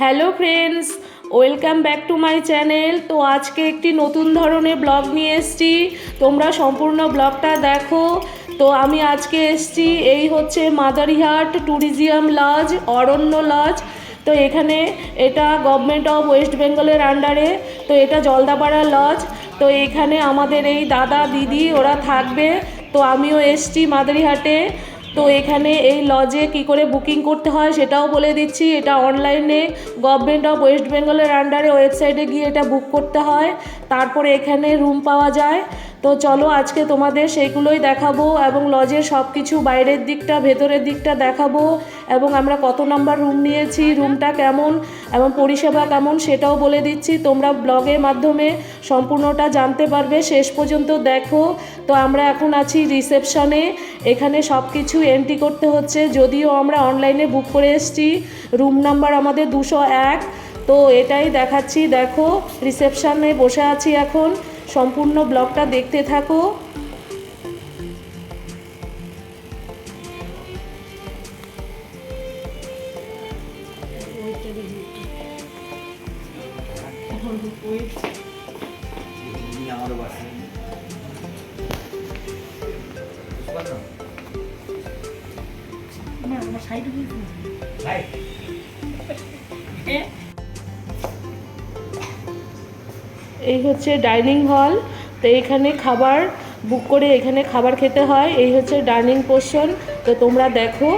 Hello friends, welcome back to my channel. তো আজকে একটি নতুন ধরনের ব্লগ নিয়ে এসছি। তোমরা সম্পূর্ণ ব্লগটা দেখো। তো আমি আজকে এসেছি, এই হচ্ছে Madarihat tourism lodge, Aranya lodge. তো এখানে এটা গভর্নমেন্ট অফ ওয়েস্ট বেঙ্গলের আন্ডারে তো এটা জলদাপাড়া লজ। তো এখানে আমাদের এই দাদা, দিদি, ওরা থাকবে। তো আমিও এসছি মাদারিহাটে। তো এখানে এই লজে কি করে বুকিং করতে হয় সেটাও বলে দিচ্ছি। এটা অনলাইনে গভর্নমেন্ট অফ ওয়েস্ট বেঙ্গলের আন্ডারে ওয়েবসাইটে গিয়ে এটা বুক করতে হয়। তারপরে এখানে রুম পাওয়া যায়। তো চলো আজকে তোমাদের সেইগুলোই দেখাবো এবং লজের সব কিছু বাইরের দিকটা, ভেতরের দিকটা দেখাবো এবং আমরা কত নাম্বার রুম নিয়েছি, রুমটা কেমন এবং পরিষেবা কেমন সেটাও বলে দিচ্ছি। তোমরা ব্লগের মাধ্যমে সম্পূর্ণটা জানতে পারবে। শেষ পর্যন্ত দেখো। তো আমরা এখন আছি রিসেপশনে। এখানে সব কিছু এন্ট্রি করতে হচ্ছে। যদিও আমরা অনলাইনে বুক করে এসেছি। রুম নাম্বার আমাদের দুশো এক। তো এটাই দেখাচ্ছি। দেখো, রিসেপশনে বসে আছি এখন। সম্পূর্ণ ব্লগটা দেখতে থাকো। বাসে এই হচ্ছে ডাইনিং হল। তো এখানে খাবার বুক করে এখানে খাবার খেতে হয়। এই হচ্ছে ডাইনিং পোর্শন তো তোমরা দেখো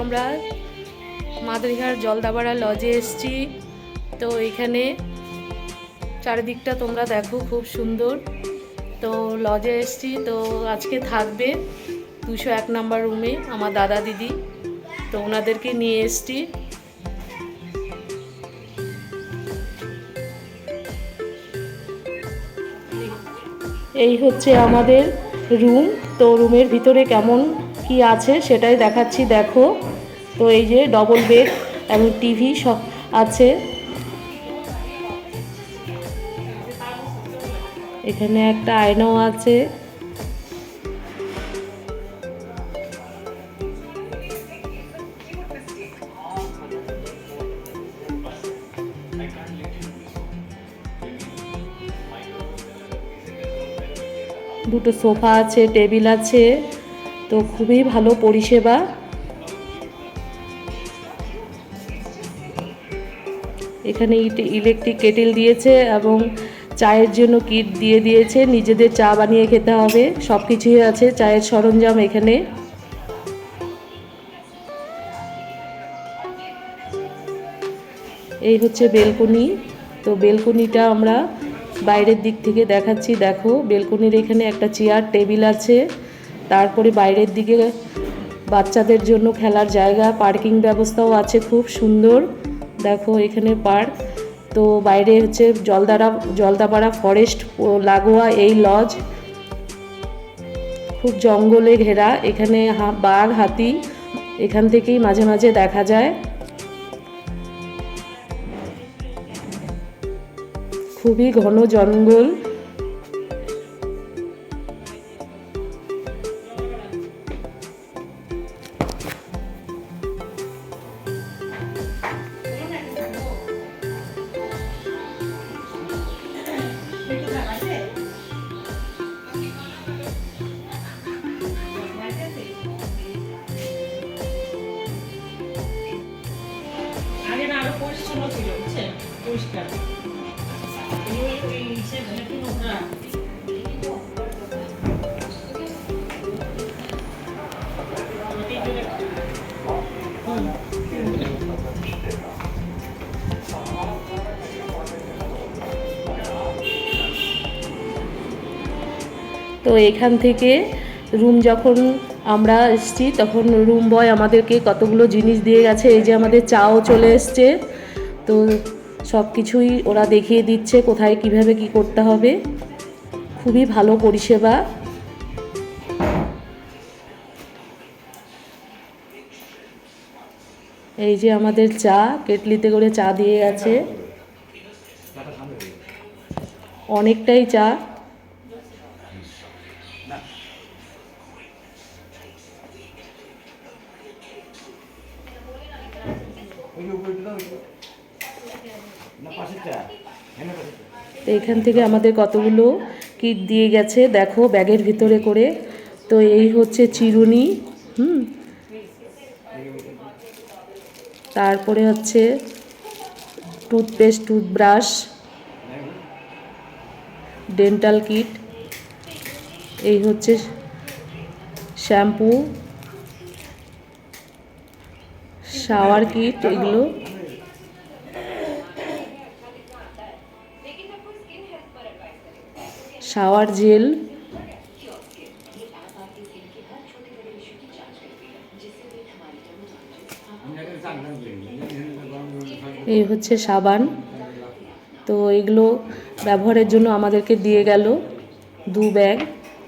আমরা মাদারিহাট জলদাপাড়া লজে এসেছি। তো এখানে চারিদিকটা তোমরা দেখো, খুব সুন্দর। তো লজে এসছি। তো আজকে থাকবে দুশো এক নম্বর রুমে আমার দাদা দিদি। তো ওনাদেরকে নিয়ে এসেছি। এই হচ্ছে আমাদের রুম তো রুমের ভিতরে কেমন কি আছে সেটাই দেখাচ্ছি, দেখো। তো এই যে ডবল বেড এবং টিভি সব আছে। এখানে একটা আয়নাও আছে। দুটো সোফা আছে, টেবিল আছে। তো খুবই ভালো পরিষেবা। এখানে ইলেকট্রিক কেটেল দিয়েছে এবং চায়ের জন্য কিট দিয়ে দিয়েছে। নিজেদের চা বানিয়ে খেতে হবে। সব কিছুই আছে। চায়ের সরঞ্জাম এখানে। এই হচ্ছে বেলকনি। তো বেলকনিটা আমরা বাইরের দিক থেকে দেখাচ্ছি। দেখো, বেলকনির এখানে একটা চেয়ার, টেবিল আছে। তারপরে বাইরের দিকে বাচ্চাদের জন্য খেলার জায়গা, পার্কিং ব্যবস্থাও আছে, খুব সুন্দর। দেখো এখানে পার্ক। তো বাইরে হচ্ছে জলদারা, জলদাপাড়া ফরেস্ট লাগোয়া, এই লজ। খুব জঙ্গলে ঘেরা। এখানে বাঘ, হাতি এখান থেকেই মাঝে মাঝে দেখা যায়। খুবই ঘন জঙ্গল। ছিল বুঝছেন? পরিষ্কার। জন্য- হুম। তো এখান থেকে রুম যখন আমরা এসছি, তখন রুম বয় আমাদেরকে কতগুলো জিনিস দিয়ে গেছে। এই যে আমাদের চাও চলে এসছে। তো সব কিছুই ওরা দেখিয়ে দিচ্ছে কোথায় কীভাবে কি করতে হবে। খুবই ভালো পরিষেবা। এই যে আমাদের চা, কেটলিতে করে চা দিয়ে গেছে। অনেকটাই চা। এখান থেকে আমাদের কতগুলো কিট দিয়ে গেছে, দেখো, ব্যাগের ভিতরে করে। তো এই হচ্ছে চিরুনি, হুম। তারপরে হচ্ছে টুথপেস্ট, টুথব্রাশ, ডেন্টাল কিট, এই হচ্ছে শ্যাম্পু, শাওয়ার কিট, এগুলো। শাওয়ার জেল এই হচ্ছে সাবান তো এগুলো ব্যবহারের জন্য আমাদেরকে দিয়ে গেল দু ব্যাগ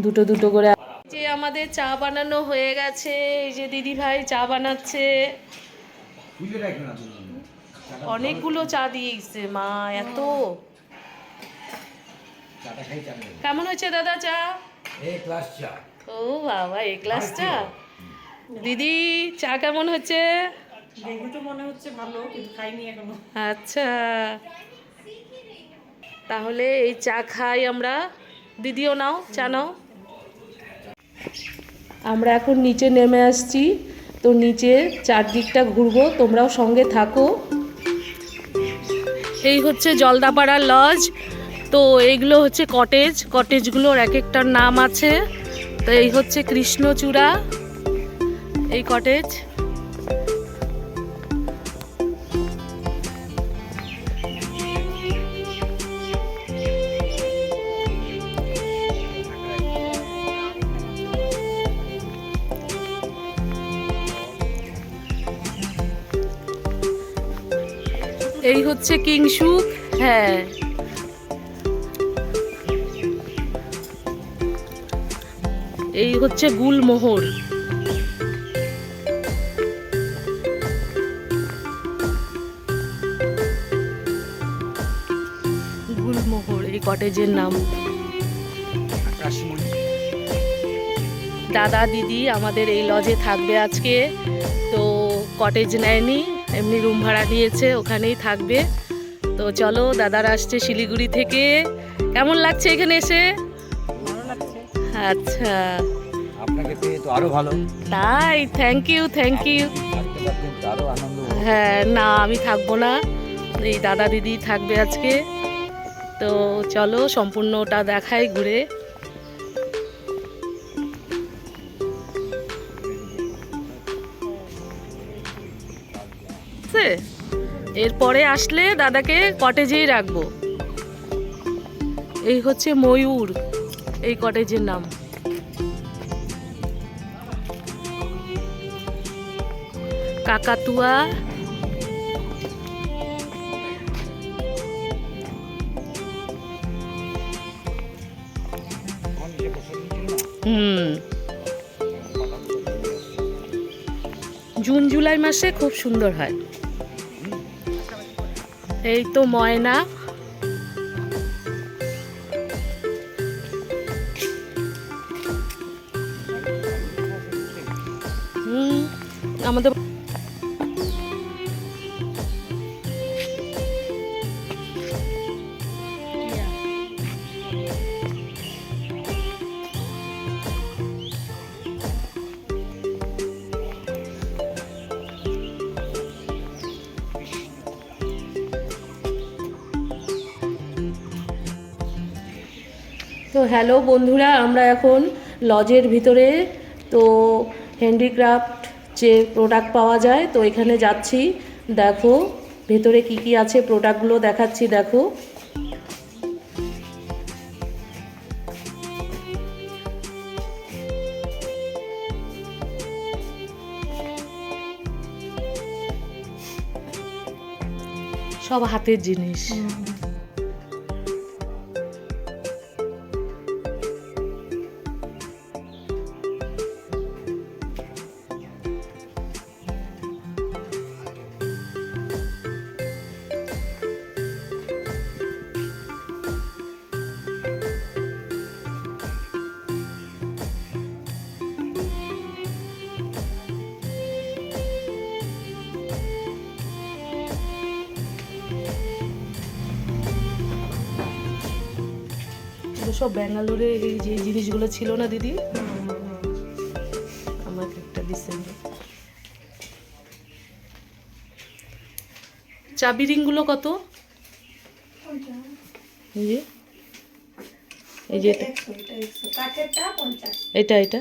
দুটো দুটো করে যে আমাদের চা বানানো হয়ে গেছে এই যে দিদি ভাই চা বানাচ্ছে। অনেকগুলো চা দিয়েছে মা এত। কেমন হয়েছে দাদা চা? এ ক্লাস চা। ও বাবা এই গ্লাস চা? দিদি চা কেমন হচ্ছে? দেখে মনে হচ্ছে ভালো কিন্তু খাইনি এখনও। আচ্ছা। তাহলে এই চা খাই আমরা। দিদিও নাও চা নাও। আমরা এখন নিচে নেমে আসছি। তো নিচে চারদিকটা ঘুরবো তোমরাও সঙ্গে থাকো। এই হচ্ছে জলদাপাড়া লজ তো এইগুলো হচ্ছে কটেজ কটেজগুলোর এক একটার নাম আছে। তো এই হচ্ছে কৃষ্ণচূড়া, এই কটেজ এই হচ্ছে কিংসুক হ্যাঁ। এই হচ্ছে গুলমোহর। গুলমোহর এই কটেজের নাম। দাদা দিদি আমাদের এই লজে থাকবে আজকে। তো কটেজ নেয়নি এমনি রুম ভাড়া নিয়েছে ওখানেই থাকবে। তো চলো দাদার আসছে শিলিগুড়ি থেকে। কেমন লাগছে এখানে এসে? আচ্ছা। আপনাকে পেয়ে তো আরও ভালো। তাই? থ্যাংক ইউ থ্যাংক ইউ আরও আনন্দ হ্যাঁ না আমি থাকব না। এই দাদা দিদি থাকবে আজকে। তো চলো সম্পূর্ণটা দেখাই ঘুরে? এরপরে আসলে দাদাকে কটেজেই রাখব। এই হচ্ছে ময়ূর। এই কটেজের নাম। কাকাতুয়া। হুম। জুন জুলাই মাসে খুব সুন্দর হয়। এই তো ময়না। তো হ্যালো বন্ধুরা, আমরা এখন লজের ভিতরে। তো হ্যান্ডিক্রাফট যে প্রোডাক্ট পাওয়া যায়, তো এখানে যাচ্ছি। দেখো, ভেতরে কি কি আছে প্রোডাক্টগুলো দেখাচ্ছি, দেখো। সব হাতের জিনিস। সব ব্যাঙ্গালোরে এই যে জিনিসগুলো ছিল না দিদি? আমাকে একটা দিচ্ছেন চাবি রিংগুলো কত? এই যে। এই যে এটা। এটা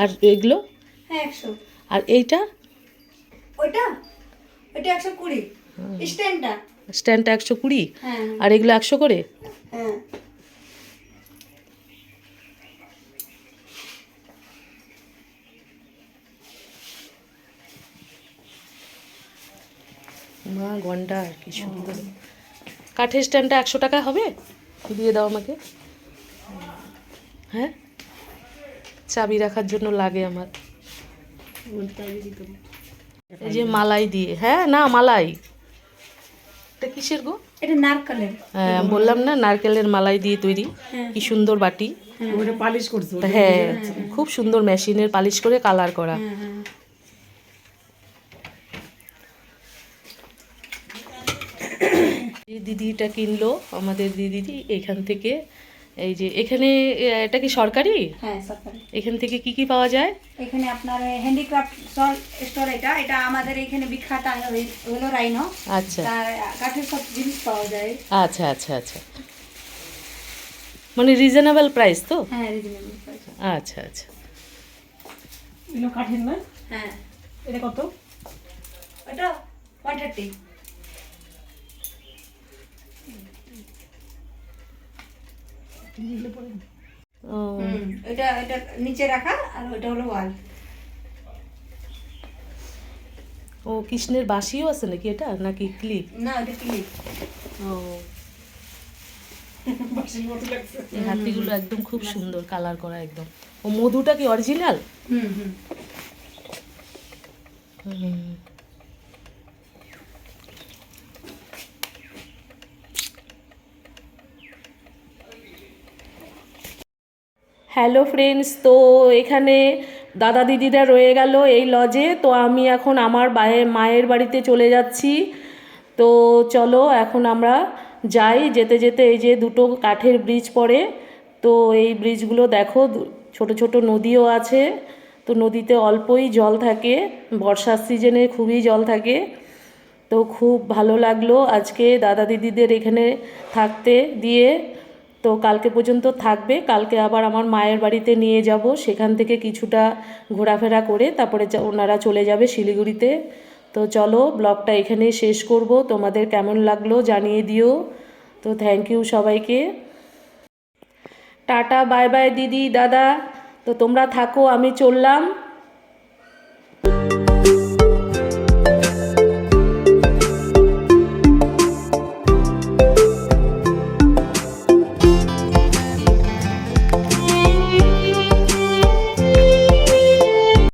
আর এগুলো? হ্যাঁ আর এইটা? ওইটা? ওইটা একশো কুড়ি। স্ট্যান্ডটা স্ট্যান্ডটা একশো কুড়ি হ্যাঁ। আর এগুলো একশো করে? হ্যাঁ। মা গন্ডা কি সুন্দর। কাঠের স্ট্যান্ডটা একশো টাকা হবে? দিয়ে দাও আমাকে। হ্যাঁ? চাবি রাখার জন্য লাগে আমার। এই যে মালাই দিয়ে। হ্যাঁ না মালাই। এটা কিসের গো? এটা নারকেলের। হ্যাঁ বললাম না নারকেলের মালাই দিয়ে তৈরি। কি সুন্দর বাটি। ওটা পালিশ করছে হ্যাঁ খুব সুন্দর মেশিনের পালিশ করে কালার করা। হ্যাঁ হ্যাঁ। এই দিদিটা কিনলো আমাদের দিদি এখান থেকে। এই যে এখানে এটা কি সরকারি? হ্যাঁ সরকারি। এখান থেকে কি কি পাওয়া যায়? এখানে আপনার হ্যান্ডিক্রাফট স্টল স্টোর এটা। এটা আমাদের এখানে বিখ্যাত হলো রাইনো আচ্ছা। আর কাঠের সব জিনিস পাওয়া যায়। আচ্ছা আচ্ছা আচ্ছা। মানে রিজনেবল প্রাইস তো? হ্যাঁ রিজনেবল প্রাইস আচ্ছা আচ্ছা। এগুলো কাঠের না হ্যাঁ। এটা কত? এটা 130 ও। এটা এটা নিচে রাখা আর ওটা হলো ওয়াল। ও কৃষ্ণের বাসিও আছে নাকি এটা? নাকি ক্লিপ? না ক্লিপ। ও। হাতিগুলো একদম খুব সুন্দর কালার করা একদম। ও মধুটা কি অরিজিনাল হুম হুম। হ্যালো ফ্রেন্ডস, তো এখানে দাদা দিদিরা রয়ে গেল এই লজে তো আমি এখন আমার মায়ের বাড়িতে চলে যাচ্ছি। তো চলো এখন আমরা যাই। যেতে যেতে এই যে দুটো কাঠের ব্রিজ পড়ে। তো এই ব্রিজগুলো দেখো ছোট ছোট নদীও আছে। তো নদীতে অল্পই জল থাকে। বর্ষার সিজনে খুবই জল থাকে। তো খুব ভালো লাগল আজকে দাদা দিদিদের এখানে থাকতে দিয়ে। তো কালকে পর্যন্ত থাকবে। কালকে আবার আমার মায়ের বাড়িতে নিয়ে যাব। সেখান থেকে কিছুটা ঘোরাফেরা করে তারপরে ওনারা চলে যাবে শিলিগুড়িতে। তো চলো, ব্লগটা এখানেই শেষ করব। তোমাদের কেমন লাগল জানিয়ে দিও। তো থ্যাংক ইউ সবাইকে। টাটা বাই বাই দিদি, দাদা। তো তোমরা থাকো, আমি চললাম।